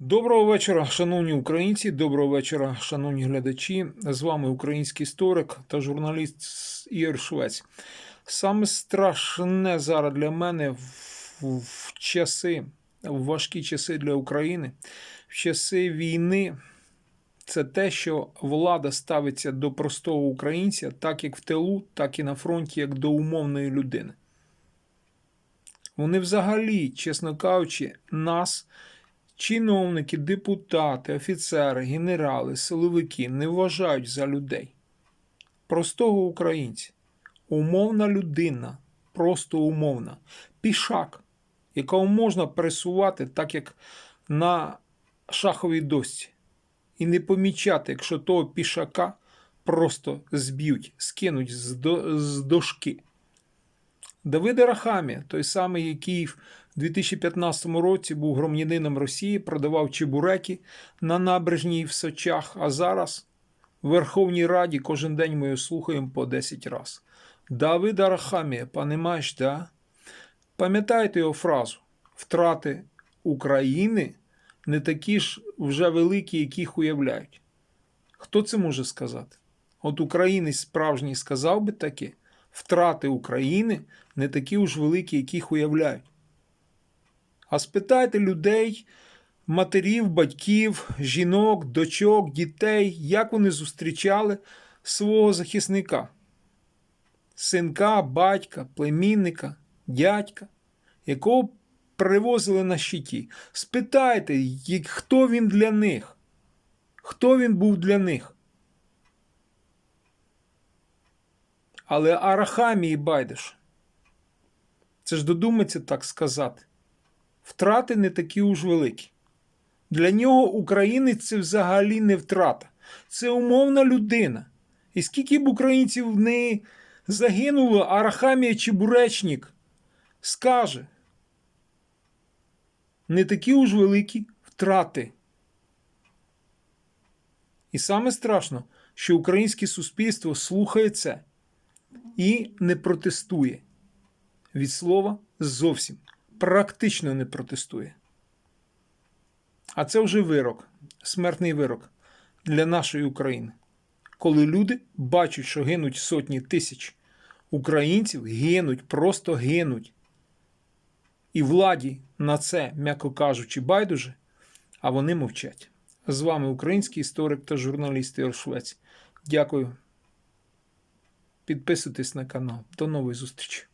Доброго вечора, шановні українці. Доброго вечора, шановні глядачі. З вами український історик та журналіст Ігор Швець. Саме страшне зараз для мене в, часи, в важкі часи для України, в часи війни. Це те, що влада ставиться до простого українця, так як в тилу, так і на фронті, як до умовної людини. Вони взагалі, чесно кажучи, нас, чиновники, депутати, офіцери, генерали, силовики не вважають за людей. Простого українця, умовна людина, просто умовна, пішак, якого можна пересувати так, як на шаховій досці, і не помічати, якщо того пішака просто зб'ють, скинуть з, до, з дошки. Давид Арахамія, той самий, який в 2015 році був громадянином Росії, продавав чебуреки на набережній в Сочах, а зараз в Верховній Раді кожен день ми його слухаємо по 10 разів. Давид Арахамія, понімаєш, да? Пам'ятаєте його фразу? Втрати України не такі ж вже великі, яких уявляють. Хто це може сказати? От українець справжній сказав би таке, втрати України не такі уж великі, яких уявляють. А спитайте людей, матерів, батьків, жінок, дочок, дітей, як вони зустрічали свого захисника, синка, батька, племінника, дядька, якого привозили на щиті. Спитайте, хто він для них? Хто він був для них? Але Арахамії байдеш. Це ж додуматься так сказати. Втрати не такі уж великі. Для нього українець це взагалі не втрата. Це умовна людина. І скільки б українців не загинуло, Арахамія Чебуречник скаже. Не такі уж великі втрати. І саме страшно, що українське суспільство слухає це і не протестує. Від слова зовсім практично не протестує. А це вже вирок, смертний вирок для нашої України. Коли люди бачать, що гинуть сотні тисяч українців, гинуть, просто гинуть. І владі на це, м'яко кажучи, байдуже, а вони мовчать. З вами український історик та журналіст Ігор. Дякую. Підписуйтесь на канал. До нової зустрічі.